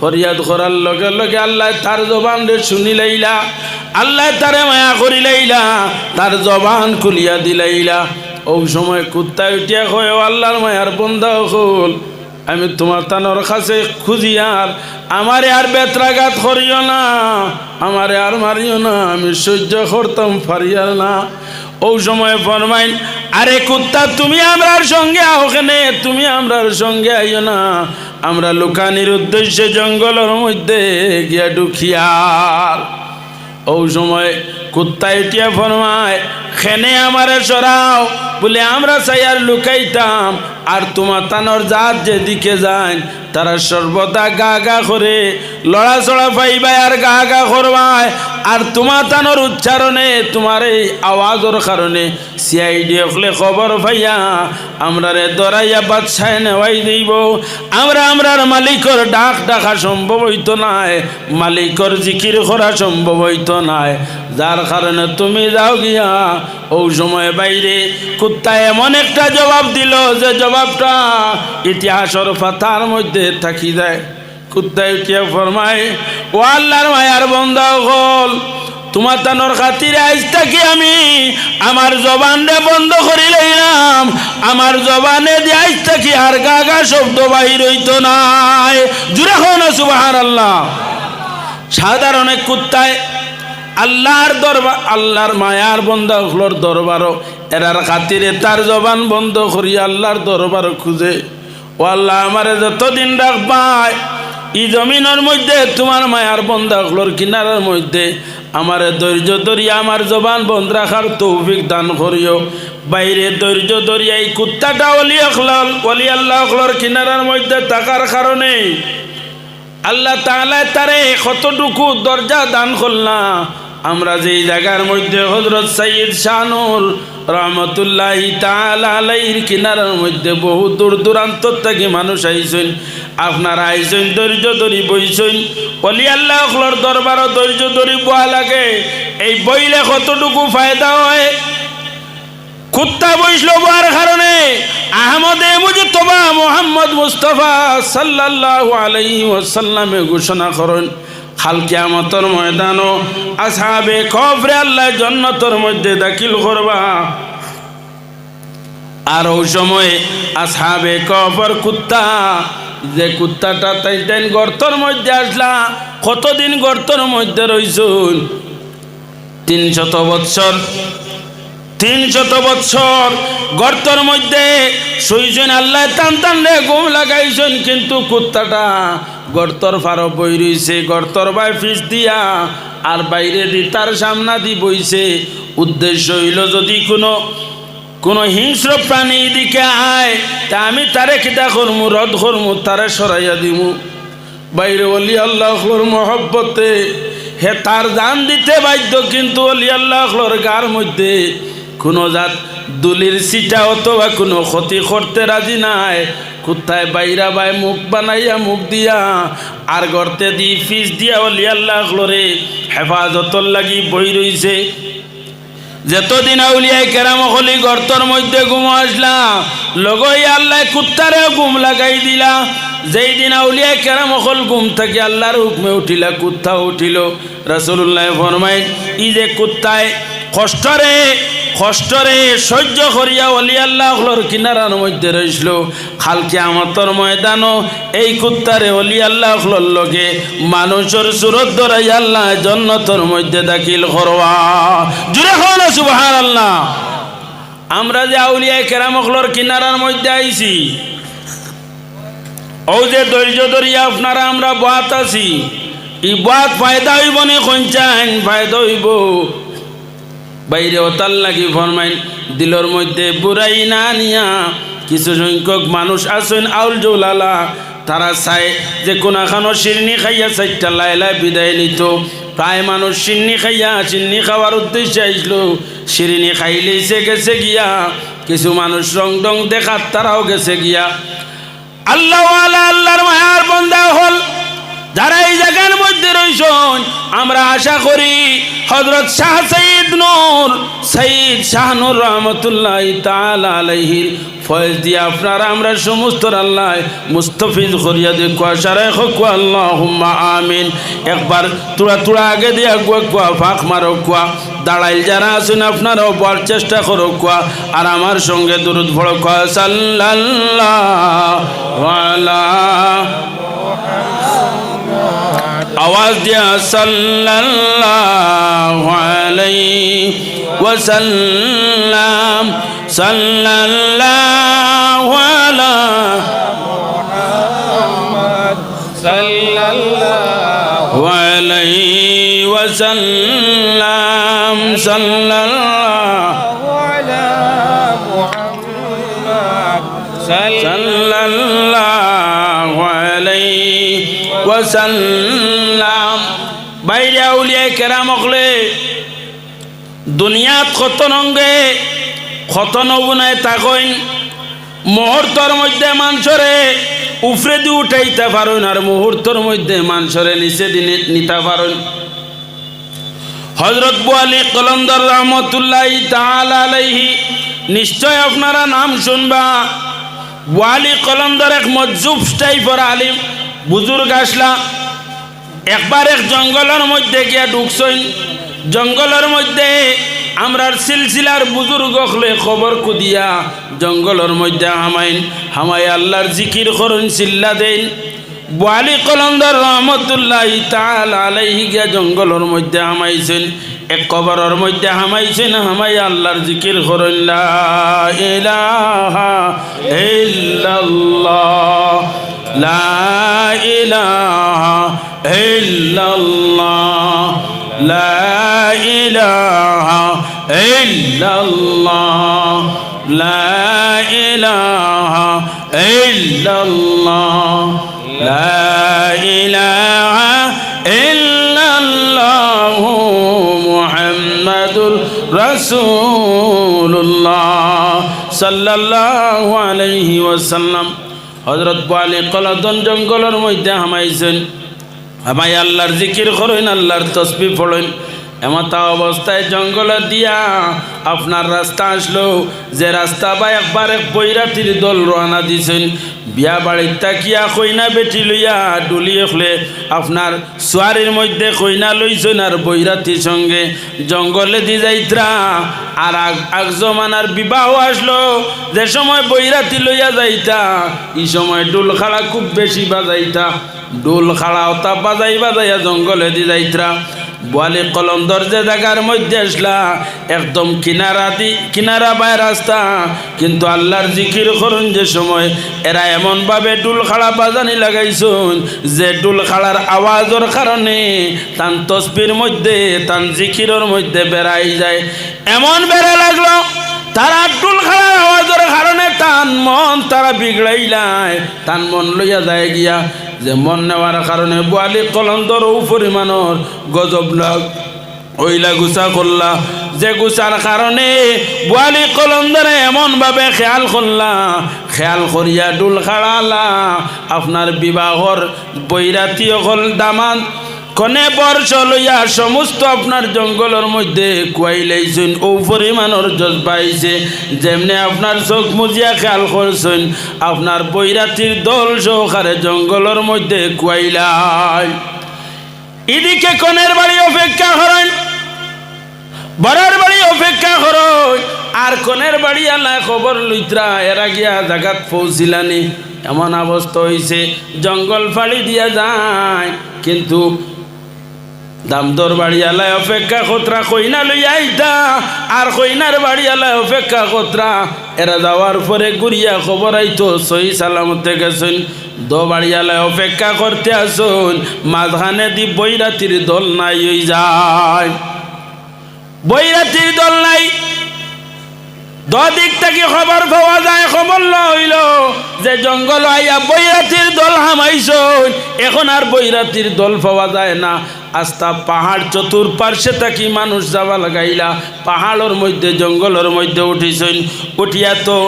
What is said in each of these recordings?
ফরিয়াদ করার লগে লগে আল্লাহ তার জবান রে শুনি লাইলা, আল্লাহ তারে মায়া করি লাইলা, তার জবান খুলিয়া দিলাইলা ও সময় কুত্তায় উঠিয়া কয় আল্লাহর মায়ার বন্ধা হল আমি তোমার তানোর কাছে খুঁজি আর আমারে আর বেত্রাঘাত করিও না, আমারে আর মারিও না, আমি সহ্য করতাম পারিয়ার না। ও সময় ফরমাইন আরে কুত্তা, তুমি আমরার সঙ্গে ওখানে তুমি আমরার সঙ্গে আইও না। আমরা লুকানির উদ্দেশ্যে জঙ্গলের মধ্যে গিয়া ঢুকিয়ার ও সময় কুত্তা এটিয়া ফরমায় খেনে আমারে সরাও? বলে, আমরা চাই আর লুকাইতাম আর তোমার তানোর জাত যেদিকে যান, তারা সর্বদা গা গা করে, লড়াচড়া পাইবাই আর গা গা করবায়। আর তোমার তানোর উচ্চারণে, তোমার এই আওয়াজের কারণে সিআইডি হলে খবর পাইয়া আমরা রে দরাইয়া বাদশায় নেওয়াই দিব আমরা আমরার মালিকর ডাক ডাকা সম্ভব হইতো নাই, মালিকর জিকির করা সম্ভব হইতো নাই। যার কারণে তুমি যাও গিয়া, ও সময় বাইরে কুত্তা এমন একটা জবাব দিল যে জবাবটা ইতিহাসের পাতার মধ্যে থাকি যায় কুত্তায় উঠিয়া ফরমায়, ও আল্লাহর মায়ার বন্ধ হল, তোমার তানোর খাতিরে আইস থাকি আমি, আমার জবানরে বন্ধ করি লইলাম, আমার জবানে দিয়ে আইস থাকি আর গা গা শব্দ বাহির হইতো নাই। জুড়ে হন সুবাহার আল্লাহ সাধারণ কুত্তায় আল্লাহর দরবার আল্লাহর মায়ার বন্ধ হলোর দরবারও এরার খাতিরে তার জবান বন্ধ করি আল্লাহর দরবার খুঁজে। ও আল্লাহ আমারে যতদিন রাখবায় ই জমিনের মধ্যে, তোমার মায়ার বন্ধ হলোর কিনারার মধ্যে আমার ধৈর্য ধরিয়া আমার জবান বন্ধ রাখার তৌফিক দান করিও। বাইরে ধৈর্য ধরিয়া এই কুত্তাটা অলি অখলাল অলি আল্লাহ অখলোর কিনারার মধ্যে থাকার কারণে আল্লাহ তাহলে তারে কতটুকু দরজা দান করলা আমরা যেই জায়গার মধ্যে হজরত সাইদ শানুর রহমতুল্লাহ তালাইর কিনারার মধ্যে বহু দূর দূরান্ত থেকে মানুষ আইসেন আপনারা আইসেন ধৈর্য ধরি বইছেন। অলি আল্লাহ অখলোর দরবারও ধৈর্য ধরি বয়া লাগে, এই বইলে কতটুকু ফায়দা হয়? কুত্তা বইসল বার কারণে আহমদে মুজতবা মোহাম্মদ মুস্তফা সাল্লাল্লাহু আলাইহি ওয়াসাল্লামে ঘোষণা করেন। খাল কিয়ামতর ময়দানও আসহাবে খবরে আল্লাহ জন্নতর মধ্যে দাখিল করবা। আর ওই সময় আসহাবে কবর কুত্তা, যে কুত্তাটা তাই তাই গর্তর মধ্যে আসলা, কতদিন গর্তর মধ্যে রইছুন? তিন শত বৎসর, তিন শত বৎসর গর্তর মধ্যে শুইছেন আল্লাহ, টান টান রে ঘুম লাগাইছেন, কিন্তু কুত্তাটা গর্তর ফারো বই রইছে, গর্তর বাই ফিস দিয়া, আর বাইরে দি তার সামনা দি বইছে। উদ্দেশ্য হইল যদি কোনো কোনো হিংস্র প্রাণী দিকে আয়, তা আমি তারে কিতা করমু, রদ করমু, তারে সরাইয়া দিমু। বাইরে অলি আল্লাহর মহব্বতে, হে তার দান দিতে বাধ্য কিন্তু অলি আল্লাহর গার মধ্যে কোনো জাত দুলির সিটা অথবা কোনো ক্ষতি করতে রাজি নাই। কোথায় বাইরা বাই মুখ বানাইয়া মুখ দিয়া, আর গর্তে দি ফিস দিয়া অলি আল্লাহরে হেফাজতর লাগি বই রইছে। যতদিন আউলিয়ায় কেরাম হলি গর্তর মধ্যে ঘুম আসলা, লগই আল্লাহ কুত্তারে ঘুম লাগাই দিলা। যেই দিন আউলিয়া কেরাম হল ঘুম থেকে আল্লাহর হুকমে উঠিলা কুত্তা উঠিল। রসুল্লাহ ফরমাই ই যে কুত্তায় কষ্টরে কষ্টরে সহ্য করিয়া অলি আল্লাহর কিনারার মধ্যে রইছিল খালকে আমতর ময়দানও এই কুত্তারে অলি আল্লাহর লগে মানুষের সুরত ধরাই আল্লাহ জন্নতর মধ্যে দাখিল করবা। জুড়ে হল সুবাহার আল্লাহ আমরা যে আউলিয়া কেরামকলর কিনারার মধ্যে আইছি, ও যে ধৈর্য ধরিয়া আপনারা আমরা বাত আছি ই বাত ফায়দা হইব নি কঞ্চান ফায়দা হইব। বাইরে ওতাল লাগি ফরমাইন, দিলর মধ্যে বুড়াই না নিয়া কিছু সংখ্যক মানুষ আছেন আউল জৌলালা, তারা চায় যে কোনাখানো শিরনি খাইয়া চারটা লাইলা বিদায় নিত। প্রায় মানুষ সিন্নি খাইয়া, সিন্নি খাওয়ার উদ্দেশ্যে আইসলো। খাইলে খাইলেইছে গেছে গিয়া, কিছু মানুষ রং ডং দেখার তারাও গেছে গিয়া। আল্লাহ আল্লাহর মায়ার বন্ধা হল যারা এই জায়গার মধ্যে রইছেন আমরা আশা করি হজরত শাহ সঈদ নূর, সঈদ শাহ নূর রহমতুল্লাহ তাল আলহির ফয়েজ দিয়ে আপনারা আমরা সমস্ত আল্লাহ মুস্তফিজ করিয়া দিয়ে কুয়া সারাই কুয়া আল্লাহ আমিন। একবার তুড়া তুড়া আগে দিয়া কুয়া কুয়া ফাঁক মারো, কুয়া দাঁড়াইল যারা আছেন আপনারাও বলার চেষ্টা করো, কুয়া আর আমার সঙ্গে দূরত ভড় কুয়া সাল্লাল্লাহু আলা আওয়াজ দিয়া সাল্লাল্লাহু আলাইহি ওয়াসাল্লাম সাল্লাল্লাহু আলা sallallahu আলাইহি ওয়াসাল্লাম সাল্লাল্লাহু ala Muhammad সাল্লাল্লাহু কেরাম দুনিয়াত কত নঙ্গে কত নবুনায় তাকইন মুহূর্তর মধ্যে মানুষরে উফরে দি উঠাইতে পারেন আর মুহূর্তর মধ্যে মানুষরে নিচে দিনে নিতে পারেন। হজরত বুয়ালি কলন্দর রহমতুল্লাহ আলাইহি নিশ্চয় আপনারা নাম শুনবা। বুয়ালি কলন্দর এক মজ্জুব টাইপর আলিম, বুজুর্গ আসলা। একবার এক জঙ্গলের মধ্যে গিয়া ঢুকছইন জঙ্গলের মধ্যে আমরার সিলসিলার বুজুর্গ হলে খবর কুদিয়া জঙ্গলের মধ্যে হামাইন। হামাই আল্লাহর জিকির করুন চিল্লা দেন। বালি কলন্দর রহমতুল্লাহ তাল আলাইহি গিয়া জঙ্গলের মধ্যে হামাইছেন। এক কবরের মধ্যে হামাইছেন, হামাই আল্লাহর জিকির করুন লা ইলাহা ইল্লাল্লাহ, লা ইলাহা ইল্লাল্লাহ, লা ইলাহা ইল্লাল্লাহ, লা ইলাহা ইল্লাল্লাহ মুহাম্মাদুর রাসূলুল্লাহ সাল্লাল্লাহু আলাইহি ওয়াসাল্লাম। হজরত বালি কলাদন জঙ্গলের মধ্যে হামাইছেন। আমায় আল্লাহর জিকির করেন, আল্লাহর তসবি পড়েন। এমতা অবস্থায় জঙ্গলে দিয়া আপনার রাস্তা আসলো। যে রাস্তা বা একবার এক বৈরাতির দল রওনা দিছেন। বিয়া বাড়ির তাকিয়া কইনা বেটি লইয়া ডুলিয়ে খুলে আপনার সোয়ারির মধ্যে কইনা লইছেন আর বৈরাতির সঙ্গে জঙ্গলে দি যাইত্রা। আর আগ জমানার বিবাহ আসলো। যে সময় বৈরাতি লইয়া যাইতা এই সময় ডুল খাড়া খুব বেশি বাজাইতা। ডোল খাড়া ওতা বাজাই বাজাইয়া জঙ্গলে দি যাইত্রা। বোয়ালি কলম দরজে জায়গার মধ্যে আসলা, একদম কিনারা দি, কিনারা বাই রাস্তা। কিন্তু আল্লাহর জিকির করুন যে সময়, এরা এমনভাবে ডুল খাড়া বাজানি লাগাইছুন, যে ডুল খাড়ার আওয়াজের কারণে তান তসবির মধ্যে, তান জিকিরের মধ্যে বেড়াই যায়। এমন বেড়া লাগল তারা ডুল খাড়ার আওয়াজের কারণে তান মন তারা বিগড়াইলাই তান মন লইয়া যায় গিয়া যে মন নেওয়ার কারণে বোয়ালি কলন্দর পরিমাণর গজব লাগ ওইলা গুছা করলা। যে গুছার কারণে বোয়ালি কলন্দরে এমনভাবে খেয়াল করলা। খেয়াল করিয়া ডুল খাড়ালা। আপনার বিবাহর বৈরাতি অকল দামান কনে বর্ষ লইয়া সমস্ত আপনার জঙ্গলের মধ্যে কুয়াইলাইছেন, ও পরিমাণর জজ পাইছে। যেমনি আপনার চোখ মুজিয়া খেয়াল করছেন, আপনার বৈরাতির দল সহকারে জঙ্গলের মধ্যে কুয়াইলাই। এদিকে কনের বাড়ি অপেক্ষা করেন, বরের বাড়ি অপেক্ষা করো আর কনের বাড়ি আল্লাহ খবর লইত্রা এরা গিয়া জাগাত পৌঁছিলানি। এমন অবস্থা হয়েছে জঙ্গল ফাড়ি দিয়া যায়, কিন্তু দামদর বাড়িয়ালায় অপেক্ষা কতরা কইনা লই আইতা। আর কইনার বাড়িয়ালায় অপেক্ষা কতরা এরা যাওয়ার পরে ঘুরিয়া খবর আইতো সহি সালামতে গেছেন দো বাড়িয়ালায় অপেক্ষা করতে আসুন, মাঝখানে দি বৈরাতির দল নাই ওই যায়। বৈরাতির দল নাই দিক থেকে খবর পাওয়া যায়? খবর লইল যে জঙ্গল আইয়া বৈরাতির দল হামাইছ এখন আর বৈরাতির দল পাওয়া যায় না। আস্তা পাহাড় চতুর পার্শ্বে থাকি মানুষ যাওয়া লাগাইলা। পাহাড়ের মধ্যে, জঙ্গলের মধ্যে উঠিছেন উঠিয়া তো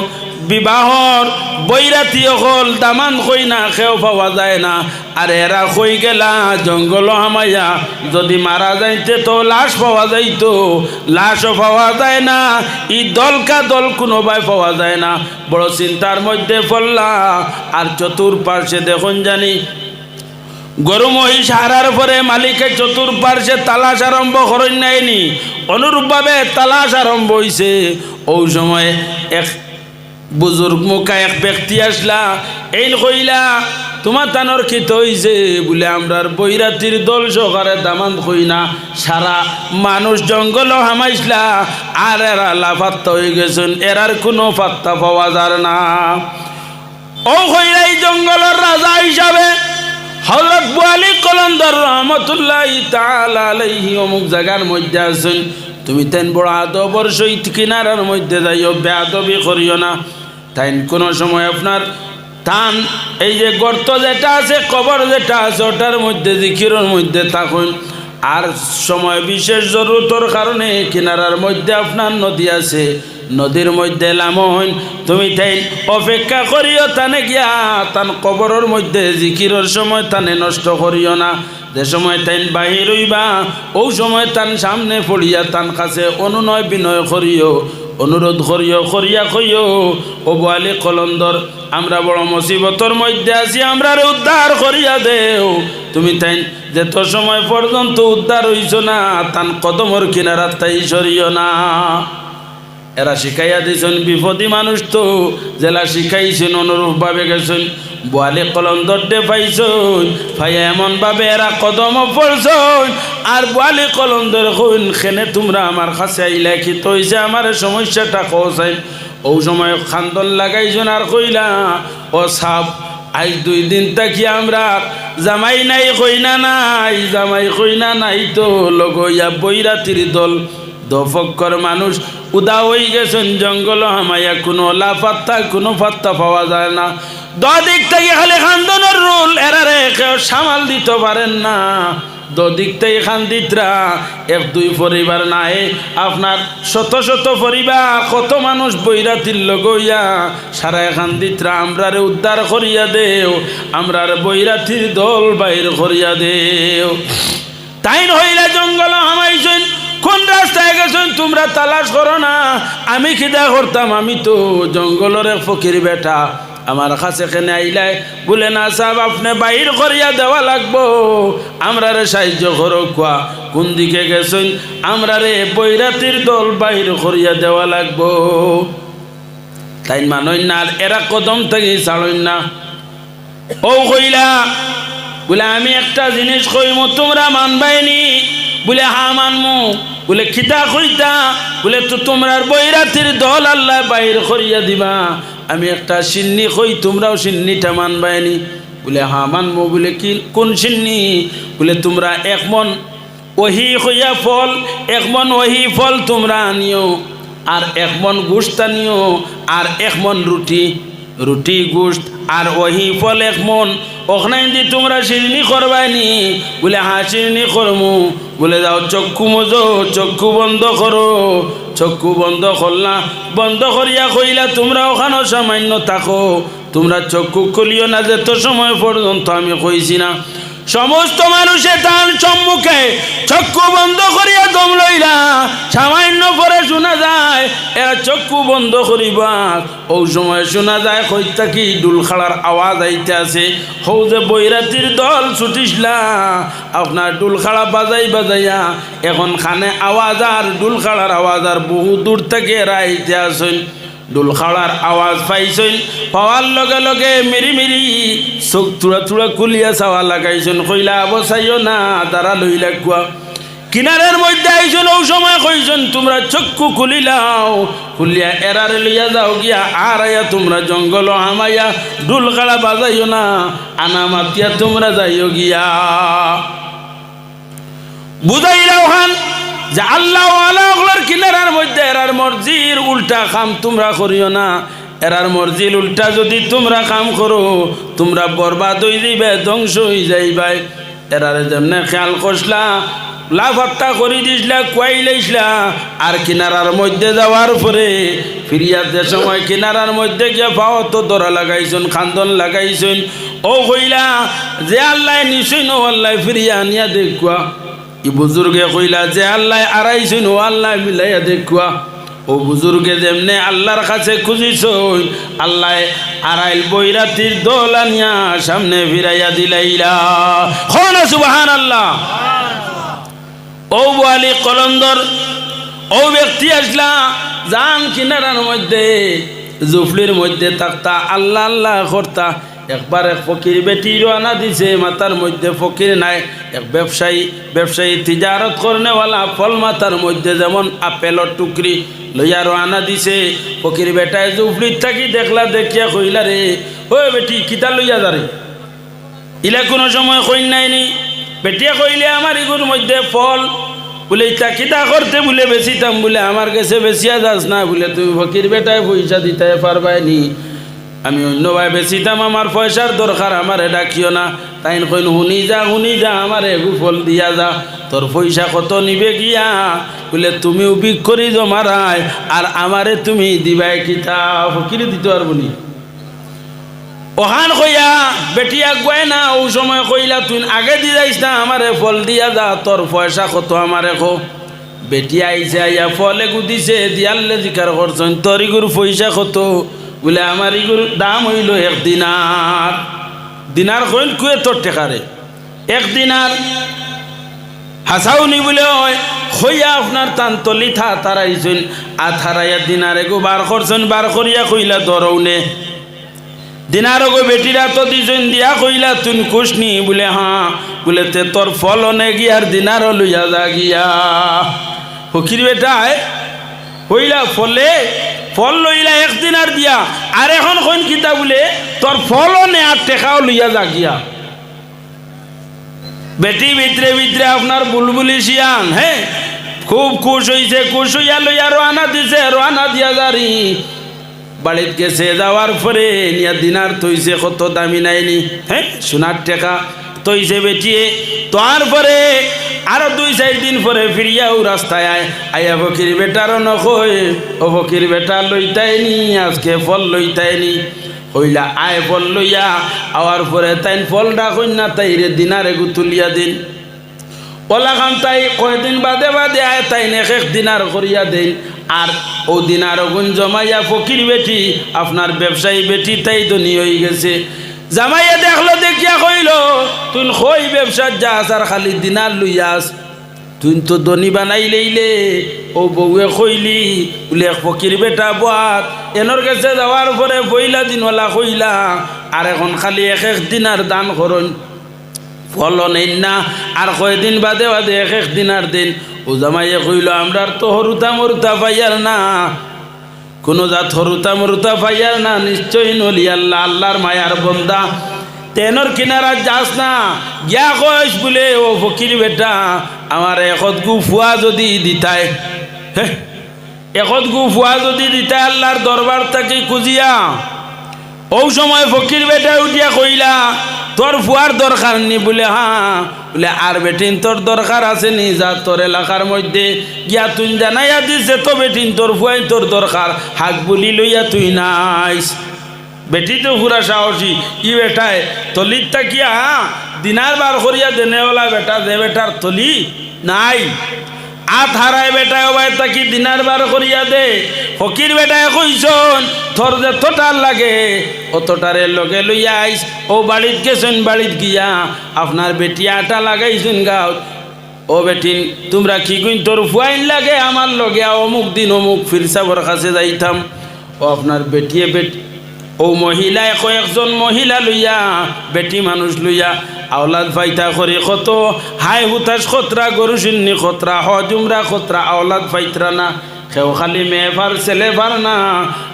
বিবাহর বৈরাতি হল দামান কই না খেও পাওয়া যায় না। আর এরা কই গেলা, জঙ্গল হামাইয়া যদি মারা যাইতে তো লাশ পাওয়া যাইতো। লাশও পাওয়া যায় না, ই দলকা দল কোনোবাই পাওয়া যায় না। বড় চিন্তার মধ্যে পড়লা, আর চতুর্পার্শ্বে দেখুন জানি গরু মহিষ হারার পরে মালিকের চতুর্পার্শ্বে তালাশ আরম্ভ করেন নাইনি অনুরূপভাবে তালাশ আরম্ভ হইছে ওই সময় এক বুজুর্গ মুখা এক ব্যক্তি আসলা এই কইলা, তোমার তানোর খিত হইছে বলে আমরার বৈরাতির দল সহকারে দামান কই না। সারা মানুষ জঙ্গল হামাইছলা আর এরা লাফাত্তা হয়ে গেছেন, এরার কোনো পাত্তা পাওয়া যার না। ও হইলাই জঙ্গলের রাজা হিসাবে হজরত বুয়ালি কলন্দর রহমতুল্লাহ তালাহি অমুক জায়গার মধ্যে আছেন। তুমি তেন বড় আদবর সহিত কিনারার মধ্যে যাইও বেআবি করিও না। তাই কোনো সময় আপনার টান এই যে গর্ত যেটা আছে, কবর যেটা আছে, ওটার মধ্যে, জিকিরের মধ্যে থাকুন। আর সময় বিশেষ জরুরতর কারণে কিনারার মধ্যে আপনার নদী আছে, নদীর মধ্যে লামন তুমি তাই অপেক্ষা করিও তানে গিয়া, তান কবরের মধ্যে, জিকিরের সময় তানে নষ্ট করিও না। যে সময় তাই বাহির হইবা, ও সময় তান সামনে পড়িয়া তান কাছে অনুনয় বিনয় করিও। অনুরোধ করিও, করিয়া কইও, ও বোয়ালি কলন্দর, আমরা বড় মুসিবতর মধ্যে আছি, আমরা উদ্ধার করিয়া দেও। তুমি তাই যেত সময় পর্যন্ত উদ্ধার হইছ না, তান কদমর কিনারাত তাই সরিও না। এরা শিখাইয়া দিয়েছেন বিপদী মানুষ তো, জেলা শিখাইছেন, অনুরূপভাবে গেছেন। বোয়ালে কলন্দরটে পাইছন ফাইয়া এমনভাবে এরা কদম পড়ছন। আর বোয়ালে কলন্দর কইন খেনে তোমরা আমার কাছে আইলা কি তৈছে আমার সমস্যাটা কৌসাইন ও সময় খান্দন লাগাইছেন আর কইলা, ও সাপ আজ দুই দিন থাকি আমরা, জামাই নাই কইনা নাই, জামাই কইনা নাই তো লগইয়া বৈরাতির দল। দফক্কর মানুষ, উদা হয়ে গেছেন জঙ্গল হামাইয়া কোনো লাপাত্তা কোনো ফাত্তা পাওয়া যায় না। দিক থেকে খালি খান্দনের রুল এরারে কেউ সামাল দিতে পারেন না। দিক থেকে খান্দিতরা, এক দুই পরিবার নাই। আপনার শত শত পরিবার, কত মানুষ বৈরাতির লগইয়া সারা খান্দিতরা, আমরারে উদ্ধার করিয়া দেও, আমরার বৈরাতির দল বাইর করিয়া দেও। তাই হইলে জঙ্গল হামাইছেন কোন রাস্তায় গেছেন তোমরা তালাশ করো না। আমি খিদা করতাম, আমি তো জঙ্গলের ফকির বেটা। আমার কাছে এখানে আইলাই বলে, না সাহেব, আপনি বাইর করিয়া দেওয়া লাগবো। আমরা রে সাহায্য করো কোয়া কোন দিকে গেছেন? আমরা রে বৈরাতির দল বাইর করিয়া দেওয়া লাগবো। তাই মানই না এরা কদম থেকে ছাড়ই না। ও কইলা, বলে, আমি একটা জিনিস কইম, তোমরা মানবাইনি? বলে, হা, মানমু। বলে খিতা কইতা? বলে, তো তোমরার বৈরাতির দল আল্লাহ বাইর করিয়া দিবা। আমি একটা সিন্নি কই, তোমরাও সিন্নিটা মানবাইনি বলে, হা, মানবো। বলে, কি, কোন সিন্নি? বলে, তোমরা এক মন ওহি হইয়া ফল, এক মন ওহি ফল তোমরা আনিও, আর এক মন গোস্ত আনিও, আর এক মন রুটি রুটি গোস্ত আর ওহি ফল এক মন। ওখানে দি তোমরা শিরনি করবাইনি বলে হ্যাঁ শিরনি করমু। বলে, যাও, চক্ষু মজো, চক্ষু বন্ধ করো। চক্ষু বন্ধ করলা, বন্ধ করিয়া কইলা, তোমরা ওখানে সামান্য থাকো। তোমরা চক্ষু খুলিও না যেত সময় পর্যন্ত আমি কইছি না। সমস্ত মানুষে তার সম্মুখে চক্ষু বন্ধ করিয়া দম লইলা, সামান্য পরে এরা চক্ষু বন্ধ করিবা। ও সময় শোনা যায়, কইতা কি ডুল খাড়ার আওয়াজ আইতে আছে হৌ যে বৈরাতির দল ছুটিসলা। আপনার ডুল খাড়া বাজাই বাজাইয়া, এখন খানে আওয়াজ আর ডুল খাড়ার আওয়াজ আর বহু দূর থেকে এরা আইতে আসেন। ডুলখাড়ার আওয়াজ পাইছেন, পাওয়ার লগে লগে মেরি মেরি চোখ চূড়া চূড়া কুলিয়া চাওয়া লাগাইছেন। কইলা বসাইও না তারা লইলা কুয়া। কিনারের মধ্যে আইছেন ও সময় কইছেন, তোমরা চক্ষু খুলিলাও। খুলিয়া এরারে লইয়া যাও গিয়া আয়া তোমরা জঙ্গল হামাইয়া ডুলখাড়া বাজাইও না, আনা মাতিয়া তোমরা যাইও গিয়া। বুঝাইলাও হান যে আল্লাহ আল্লাহর কিনারার মধ্যে এরার মর্জির উল্টা কাম তোমরা করিও না। এরার মর্জির উল্টা যদি তোমরা কাম করো, তোমরা বরবাদ হয়ে যাইবে, ধ্বংস হয়ে যাইবাই। এরারে যেমনে খেয়াল করসলা লাফাত্তা করে দিসলা, কুয়াই লাইসলা। আর কিনারার মধ্যে যাওয়ার পরে ফিরিয়াতে সময় কিনারার মধ্যে গিয়ে পাও, তো দরা লাগাইছুন, খান্দন লাগাইছুন। ও কইলা, যে আল্লাহ নিশুন ও আল্লাহ ফিরিয়া আনিয়া দেখুয়া ই বুজুর্গে কইলা, যে আল্লাহ আড়াইছুন ও আল্লাহ মিলাইয়া দেখুয়া ও বুজুর্গে যেমনে আল্লাহর কাছে খুঁজিস আল্লাহ আড়াইল বৈরাতির দোল আনিয়া সামনে ফিরাইয়া দিলাইলা। হন সুবাহান আল্লাহ ও বোয়ালি কলন্দর, ও ব্যক্তি আসলা যান কিনারার মধ্যে, জুফলির মধ্যে থাকতা, আল্লাহ আল্লাহ করতা। একবার এক ফকির বেটি রানা দিছে মাথার মধ্যে ফকির নাই। এক ব্যবসায়ী ব্যবসায়ী তিজারত করনেওয়ালা, ফল মাথার মধ্যে যেমন আপেলর টুকরি লইয়া রানা দিছে, ফকির বেটায় জুফলির থাকি দেখলা, দেখিয়া কইলা রে ও বেটি, কিতা লইয়া যারে? ইলা কোনো সময় কইন নাইনি বেটিয়া কইলে আমার ইগুর মধ্যে ফল, বলে ইটা কিতা করতে বলে বেশিতাম বলে, আমার কাছে বেশিয়া যাস না। বলে, তুমি ফকির বেটায় পয়সা দিতে পারবাই নি আমি অন্য ভাই বেশিতাম আমার পয়সার দরকার, আমার ডাকিও না। তাই কইন শুনি যা শুনি যা, আমার এগু ফল দিয়া যা। তোর পয়সা কত নিবে গিয়া? বলে, তুমিও বিক করি জমারায় আর আমারে তুমি দিবাই কিতা? ফকির দিতে পারব নি। ওহান কইয়া, বেটিয়া আগুয়াই না ও সময় কইলা তুই আগে দি যাইস না আমারে ফল দিয়া যা তোর পয়সা কত আমারে খো বেটি আইছে আইয়া, ফল এগু দিছে দিয়ালে জিকার করছেন তোর ইগুর পয়সা কত? বলে আমার ইগুর দাম হইল এক দিনার দিনার কইল কুয়ে তোর টেকারে এক দিনার হাসাউনি বলে হইয়া আপনার তান তলি থা তারাইছেন আথারাইয়া দিনার এগু বার করছেন বার করিয়া কইলা দরৌনে দিনার গো বেটিরা তো দিছেন দিয়া কইলা, তুন কুশনি বলে হ্যাঁ বলে, তে তোর ফল অনে গিয়ার দিনার লইয়া যা গিয়া। ফকির বেটায় হইলা ফলে, ফল লইলা এক দিনার দিয়া, আর এখন কইন কিতা বলে, তোর ফল অনে আর টেকাও লইয়া যা গিয়া। বেটি ভিতরে ভিতরে আপনার বুলবুলি শিয়ান হ্যাঁ খুব খুশ হইছে, খুশ হইয়া লইয়া রোয়ানা দিছে, রোয়ানা দিয়া যারি। বাড়িত গেছে, যাওয়ার পরে নিয়া দিনার তৈছে কত দামি নাইনি হ্যাঁ সোনার টেকা তৈছে বেটিয়ে। তারপরে আরও দুই, চার দিন পরে ফিরিয়াও রাস্তায় আয়। আয়া ফকির বেটারও নকই ও ফকির বেটা লইতাইনি, আজকে ফল লইতাইনি। হইলা, আয় ফল লইয়া, আওয়ার পরে তাইন ফলটা কন্যা তাইরে দিনারে গুতুলিয়া দিন। ওলা খান তাই কয়দিন বাদে বাদে আয় তাই এক দিনার করিয়া দেন আর ও দিনার গুণ জমাইয়া ফকির বেটি, আপনার ব্যবসায়ী বেটি তাই ধনী হয়ে গেছে। জামাইয়া দেখল, দেখিয়া কইল তুই কই ব্যবসার যাস আর খালি দিনার লইয়াস তুই তো ধনী বানাই লইলে, ও বউয়ে কইলি বলে ফকির বেটা বাত এনর কাছে যাওয়ার পরে পইলা দিনওয়ালা কইলা, আর এখন খালি এক এক দিনার দান করন। ফলন এই না। আর কয়দিন বাদে বাদে এক এক দিনার দিন ও জামাইয়ে কইল, আমরার তো হরুতা মরুতা পাইয়ার না। কোনো জাত হরুতা মরুতা পাইয়ার না, নিশ্চয়ই নলি আল্লাহ, আল্লাহর মায়ার বন্দা। তেনর কিনারা যাস না। গিয়া কইস বলে, ও ফকির বেটা, আমার এখত গু ফুয়া যদি দিতায়। হে এখত গু ফুয়া যদি দিতায়, আল্লাহর দরবার থাকি খুঁজিয়া ও সময় ফকির বেটা উঠিয়া কইলা তোর ফুয়ার দরকার নি? বলে হ্যাঁ বলে, আর বেটিন তোর দরকার আছে নি? যা তোর এলাকার মধ্যে গিয়া তুই জানাইয়া দিছে, তো বেটিন তোর ফুয়াই তোর দরকার। হাক বলি লইয়া তুই নাইস। বেটি তো পুরা সাহসী, ই বেটায় তলির তাকিয়া দিনার বার করিয়া দেনেওয়ালা বেটা, যে বেটার তলি নাই। আত হারায় বেটায় ওবাই তাকি দিনার বার করিয়া দে? ফকির বেটায় কইছন তোর যে তোটার লাগে, ও অতটারে লগে লইয়া আইস, ও বাড়িত গেছেন, বাড়িত গিয়া, আপনার বেটি আটা লাগাইছেন গাও। ও বেটিন তোমরা কি কইন তোর ফুয়াইন লাগে? আমার লগে অমুক দিন অমুক ফিরসাবর কাছে যাইতাম। ও আপনার বেটিয়ে বেটি, ও মহিলায় কয়েকজন মহিলা লইয়া, বেটি মানুষ লইয়া আওলাদ ফাইতা করে কত, হাই হুতাস খতরা, গরু সিন্নি খতরা হজুমরা খতরা, আওলাদ ফাইতরা না। সেও খালি মেয়ে ফার ছেলে ফার না।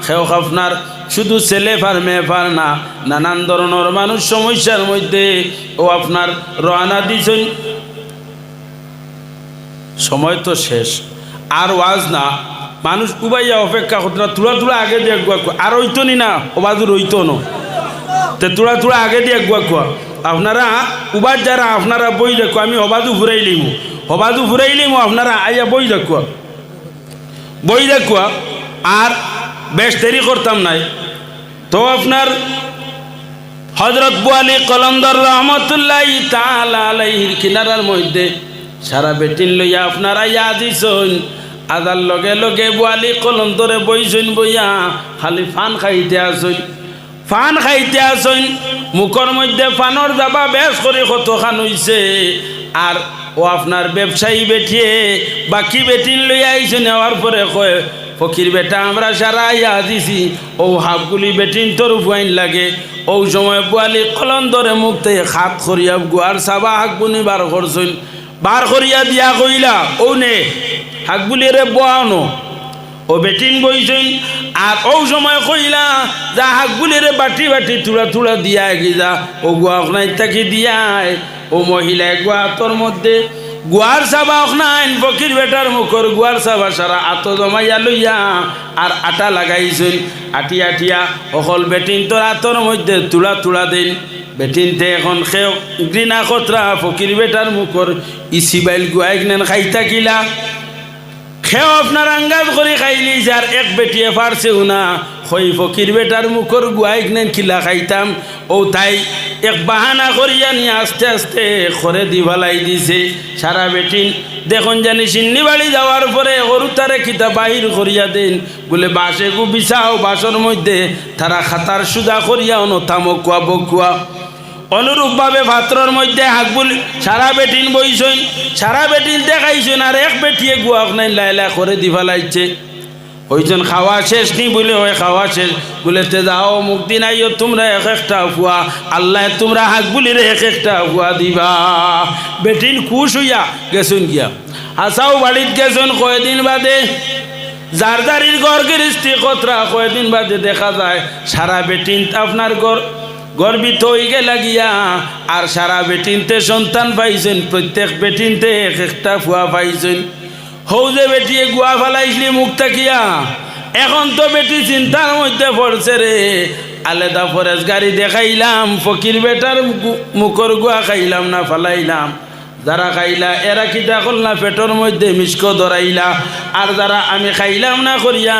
সেও আপনার শুধু ছেলে ফার মেয়ে ফার না। নানান ধরনের মানুষ সমস্যার মধ্যে ও আপনার রওনা দিছেন। সময় তো শেষ। আর ওয়াজ না। মানুষ উবাইয়া অপেক্ষা করতে তুলা তুলা আগে দিয়ে গুয়া আর ওইতো নি না ওবাজু রইতো ন। তে তুলা তুলা আগে দিয়ে গুয়া কুয়া আপনারা উবার যারা আপনারা বই দেখো, আমি অবাজু ঘুরাই লিব হবাদু ফুরাইলিম আপনারা আইয়া বই দেখুয়া বই দেখুয়া আর বেশ দেরি করতাম নাই। তো আপনার হজরত বুয়ালি কলন্দর রহমতুল্লাহ তালাইহির কিনারার মধ্যে সারা বেটিন লইয়া আপনারা ইয়া দিছন আদার লগে লগে বুয়ালি কলন্দরে বইছন বইয়া খালি ফান খাইতে আসুন। ফান খাইতে আসুন মুখর মধ্যে ফানর যাবা বেশ করে কতখান হইছে আর ও আপনার ব্যবসায়ী বেঠিয়ে বাকি বেটিন লইয়া আইছে নেওয়ার পরে কয়, ফকির বেটা, আমরা সারা ইয়া দিছি। ও হাফগুলি বেটিন তোর ফুয়াইন লাগে। ও সময় বুয়ালি কলম ধরে মুখ থেকে হাত করিয়া গুয়ার সাবা হাকবুনি বার করছইন বার করিয়া দিয়া কইলা ও নে হাকবুলি রে বোয়ানো ও বেটিন বইছইন আর ও সময় কইলা যা হাকবুলি রে বাটি বাটি তুলা তুলা দিয়া গিজা, ও গুয়া নাই তাকে দিয়ায় ও মহিলা গুয়া তোর মধ্যে গুয়ার সাবা অখনাইন ফকির বেটার মুখর গুয়ার সাবা সারা আত জমাইয়া লইয়া আর আটা লাগাইছেন। আটিয়া আটিয়া অকল বেটিন তোর আতর মধ্যে তুলা তুলা দিন। বেটিনতে এখন খেও ঘৃণা খতরা ফকির বেটার মুখর ইসিবাইল গুয়াইক নেন খাইতা কিলা খেও আপনার আঙ্গাজ করে খাইলি, যার এক বেটিয়ে পারছেও না হই ফকির বেটার মুখর গুয়াইক নেন কিলা খাইতাম। ও তাই এক বাহানা করিয়া নিয়ে আস্তে আস্তে খরে দি ভালাই দিছে। সারা বেটিন দেখুন জানি সিন্নি বাড়ি যাওয়ার পরে সরু তারে কিতা বাহির করিয়া দেন। বলে বাসে গু বিছাও বাসর মধ্যে, তারা খাতার সুজা করিয়া অনথামকুয়া বকুয়া অনুরূপভাবে ভাত্রর মধ্যে হাকবুল সারা বেটিন বইছইন সারা বেটিন দেখাইছেন আর এক বেটিয়ে গুয়াক নাই, লাইলা করে দিবা লাইছে। ওইজন খাওয়া শেষ নি বলে ওই খাওয়া শেষ। বলে তে যাও মুক্তি নাইও তোমরা এক একটা হুয়া। আল্লাহ তোমরা হাক বুলিরে এক একটা হুয়া দিবা। বেটিন খুশ হইয়া গেছুন গিয়া। আসাও বাড়িত গেছুন কয়দিন বাদে। জারদারির ঘর গিরিস্তি কতরা কয়দিন বাদে দেখা যায়। সারা বেটিন আপনার ঘর গর্বিত হইগে লাগিয়া, আর সারা বেটিনতে সন্তান পাইছেন, প্রত্যেক বেটিনতে এক একটা ফুয়া পাইছেন। হৌ যে বেটিয়ে গুয়া ফেলাইছিলি মুখ তাকিয়া, এখন তো বেটি চিন্তার মধ্যে পড়ছে রে। আলেদা ফরেজ গাড়ি দেখাইলাম, ফকির বেটার মুখর গুয়া খাইলাম না, ফালাইলাম। যারা খাইলা, এরা কিতা করলা পেটর মধ্যে মিষ্ক ধরাইলা আর যারা আমি খাইলাম না করিয়া,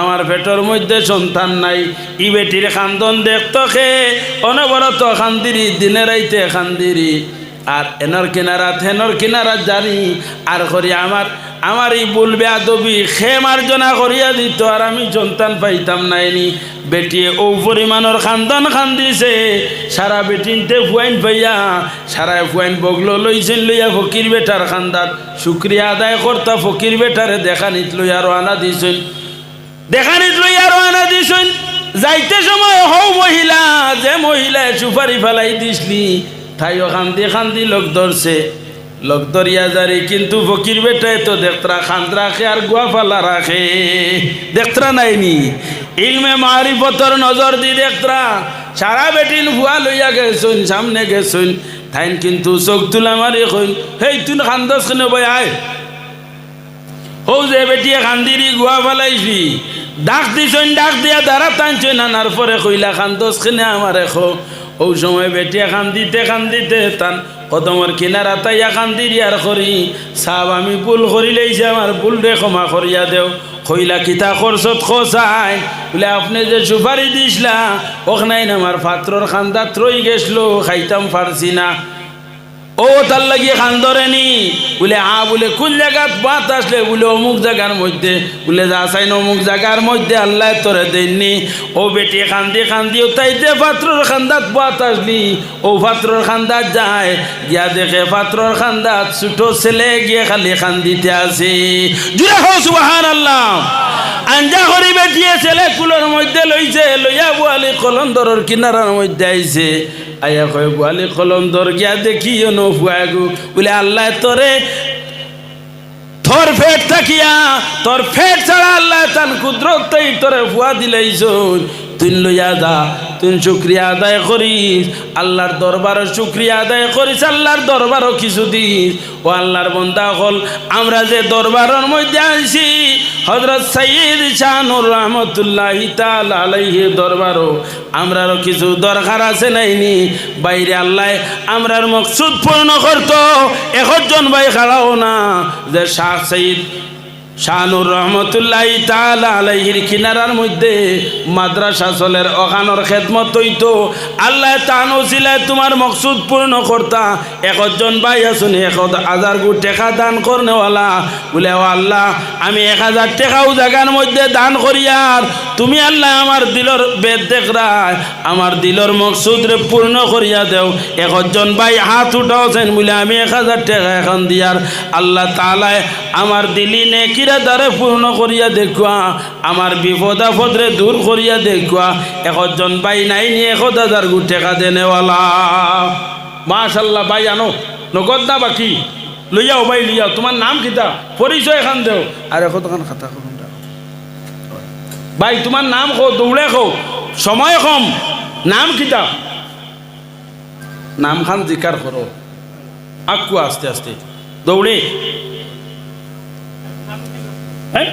আমার পেটর মধ্যে সন্তান নাই। ই বেটির খান্দন দেখতো খে অনবরত খান্দিরি দিনে রাইতে খান্দিরি আর এনর কিনারা থেনর কিনারা জানি, আর করি আমার আমার এই বলবে আদবি খে মার্জনা করিয়া দিত, আর আমি সন্তান পাইতাম নাইনি বেটিয়ে ও পরিমাণর খানদান খান দিছে সারা বেটিনতে ফুয়াইন পাইয়া সারা ফুয়াইন বগলো লইছেন লইয়া ফকির বেটার খান্দাত শুক্রিয়া আদায় করতা ফকির বেটারে দেখা নিত লইয়া রওনা দিছেন। দেখা নিত লইয়া রওনা দিছেন। যাইতে সময় হও মহিলা, যে মহিলা সুপারি ফেলাই দিসলি, তাইও খান্দি খান্দি লোক ধরছে। লোক ধরিয়া যারি কিন্তু ফকির বেটায় তো দেখতরা খান্দ রাখে আর গুয়া ফালা রাখে। দেখতরা নাইনি? ইলমে মারিফতর নজর দি দেখতরা। সারা বেটিন ভুয়া লইয়া গেছুন, সামনে গেছুন, তাইন কিন্তু চোখ তুলা মারি কইন হেই তুই খান্দস কেনে বই আয়? হৌ যে বেটিয়ে খান্দিরি গুয়া ফেলাইছি ডাক দিছইন ডাক দিয়া দাঁড়া টানছইন আনার পরে কইলা খান্দস খেনে আমার এখো ও সময় বেটি এখান দিতে এখান দিতে তান। কদমর কিনারা কান্দি দি আর করি সাব আমি ভুল করি লইছে, আমার ভুল রে ক্ষমা করিয়া দেও। কইলা, কিতা খরচত খসাই বলে, আপনি যে সুপারি দিসলা ওখানে আমার পাত্রর খান্দা ত্রই গেছিল, খাইতাম পারছি না। ও তার লাগিয়ে খান ধরেনি। বলে, আ, বলে, কোন জায়গাত বাত আসলে? বলে, অমুক জায়গার মধ্যে। বলে, যা চাইন অমুক জায়গার মধ্যে, আল্লাহ তোরে দেননি। ও বেটি খান্দি খান্দি, ও তাইতে পাত্রর খান্দাত বাত আসলি। ও পাত্রর খান্দাত যায়, গিয়া দেখে পাত্রর খান্দাত ছোটো ছেলে গিয়ে খালি খান্দিতে আসে জুড়ে হো সুবাহান আল্লাহ আঞ্জা করি বেটিয়ে ছেলে কুলোর মধ্যে লইছে, লইয়া বুয়ালি কলন্দরের কিনারার মধ্যে আইছে। আয়া কয়, গোয়ালি কলম দর গিয়া দেখি নফুয়াগু বলে, আল্লাহ তোরে তোর ফেট থাকিয়া তোর ফেট ছাড়া দা তুই শুক্রিয়া আদায় করিস, আল্লাহর দরবারও শুক্রিয়া আদায় করিস, আল্লাহর দরবারও কিছু দিস। ও আল্লাহর বন্দা হল, আমরা যে দরবারের মধ্যে আছি হজরত সঈদ শাহনুর রহমতুল্লাহ আলাইহি দরবারও আমরারও কিছু দরকার আছে নাইনি বাইরে আল্লাহ আমরার মকসুদ পূর্ণ করতো, একজন ভাই খাড়াও না, যে শাহ সঈদ শাহানুর রহমতুল্লাহ তালা আলাইহির কিনারার মধ্যে মাদ্রাসা চলের অখানোর খেদমত হইতো। আল্লাহ তানো ছিলাই তোমার মকসুদ পূর্ণ করতা। একজন ভাই আসুন এক হাজার গু টেকা দান করনেওয়ালা। বলে, ও আল্লাহ, আমি এক হাজার টেকাও জায়গার মধ্যে দান করি আর তুমি আল্লাহ আমার দিলর বেদ দেখরায় আমার দিলর মকসুদ রে পূর্ণ করিয়া দেও। একজন ভাই হাত উঠাওছেন বলে আমি এক হাজার টাকা এখন দিয়ার। আল্লাহ তালায় আমার দিলি নেকিরা দ্বারে পূর্ণ করিয়া দেখুয়া, আমার বিপদ আপদরে দূর করিয়া দেখুয়া। একজন ভাই নাই নিয়ে এক হাজার গু টেকা দেনেওয়ালা। মাশাল্লাহ ভাই আনো, নগদ না বাকি লইয়াও ভাই, লইয়াও। তোমার নাম কিতা? পরিচয় এখান দেও। আর এখন খাতা ভাই, তোমার নাম কো দৌড়ে কো সময় কম। নাম কিতাব নাম খান জিকার করো আকু আস্তে আস্তে। দৌড়ে হ্যাঁ